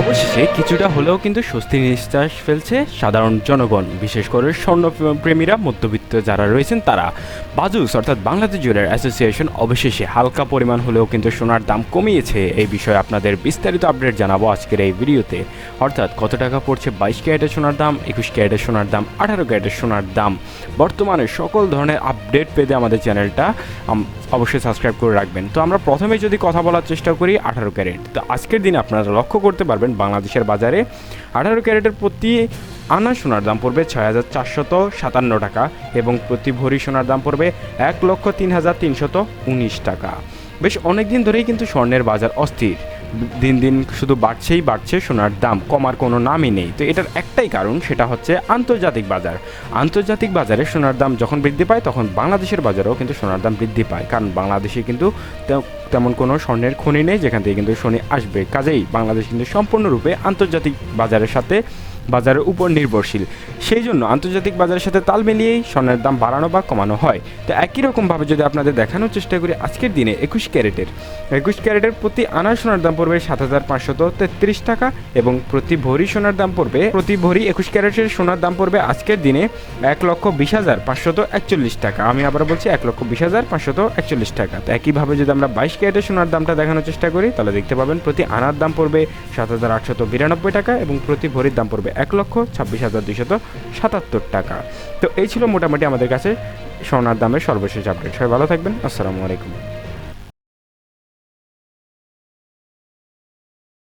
অবশেষে কিছুটা হলেও কিন্তু স্বস্তি নিঃশ্বাস ফেলছে সাধারণ জনগণ, বিশেষ করে স্বর্ণপ্রেমীরা মধ্যবিত্ত যারা রয়েছেন তারা। বাজুস, অর্থাৎ বাংলাদেশ জুয়েলার অ্যাসোসিয়েশন, অবশেষে হালকা পরিমাণ হলেও কিন্তু সোনার দাম কমিয়েছে। এই বিষয়ে আপনাদের বিস্তারিত আপডেট জানাব আজকের এই ভিডিওতে। অর্থাৎ কত টাকা পড়ছে বাইশ ক্যারেটের সোনার দাম, একুশ ক্যারেটের সোনার দাম, আঠারো ক্যারেটের সোনার দাম? বর্তমানে সকল ধরনের আপডেট পেতে আমাদের চ্যানেলটা অবশ্যই সাবস্ক্রাইব করে রাখবেন। তো আমরা প্রথমে যদি কথা বলার চেষ্টা করি, আঠারো ক্যারেট। তো আজকের দিনে আপনারা লক্ষ্য করতে পারবেন বাংলাদেশের বাজারে। আঠারো ক্যারেটের প্রতি আনা সোনার দাম পড়বে ছয় হাজার চারশত সাতান্ন টাকা এবং প্রতি ভরি সোনার দাম পড়বে এক লক্ষ তিন হাজার তিনশত উনিশ টাকা। বেশ অনেকদিন ধরেই কিন্তু স্বর্ণের বাজার অস্থির। দিন দিন শুধু বাড়ছেই বাড়ছে, সোনার দাম কমার কোনো নামই নেই। তো এটার একটাই কারণ, সেটা হচ্ছে আন্তর্জাতিক বাজার। আন্তর্জাতিক বাজারে সোনার দাম যখন বৃদ্ধি পায়, তখন বাংলাদেশের বাজারেও কিন্তু সোনার দাম বৃদ্ধি পায়। কারণ বাংলাদেশে কিন্তু তেমন কোনো স্বর্ণের খনি নেই, যেখান থেকে কিন্তু শনি আসবে। কাজেই বাংলাদেশ কিন্তু সম্পূর্ণরূপে আন্তর্জাতিক বাজারের সাথে বাজারের উপর নির্ভরশীল। সেই জন্য আন্তর্জাতিক বাজারের সাথে তাল মিলিয়েই স্বর্ণের দাম বাড়ানো বা কমানো হয়। তো একই রকমভাবে যদি আপনাদের দেখানোর চেষ্টা করি, আজকের দিনে একুশ ক্যারেটের। একুশ ক্যারেটের প্রতি আনা সোনার দাম পড়বে সাত হাজার পাঁচশত তেত্রিশ টাকা এবং প্রতি ভরি সোনার দাম পড়বে, প্রতি ভরি একুশ ক্যারেটের সোনার দাম পড়বে আজকের দিনে এক লক্ষ বিশ হাজার পাঁচশত একচল্লিশ টাকা। আমি আবার বলছি এক লক্ষ বিশ হাজার পাঁচশত একচল্লিশ টাকা। তো একইভাবে যদি আমরা বাইশ ক্যারেটের সোনার দামটা দেখানোর চেষ্টা করি, তাহলে দেখতে পাবেন প্রতি আনার দাম পড়বে সাত হাজার আটশত বিরানব্বই টাকা এবং প্রতি ভরির দাম পড়বে এক লক্ষ ছাব্বিশ হাজার দুইশত সাতাত্তর টাকা। তো এই ছিল মোটামুটি আমাদের কাছে সোনার দামের সর্বশেষ আপডেট সবাই ভালো থাকবেন। আসসালামু আলাইকুম।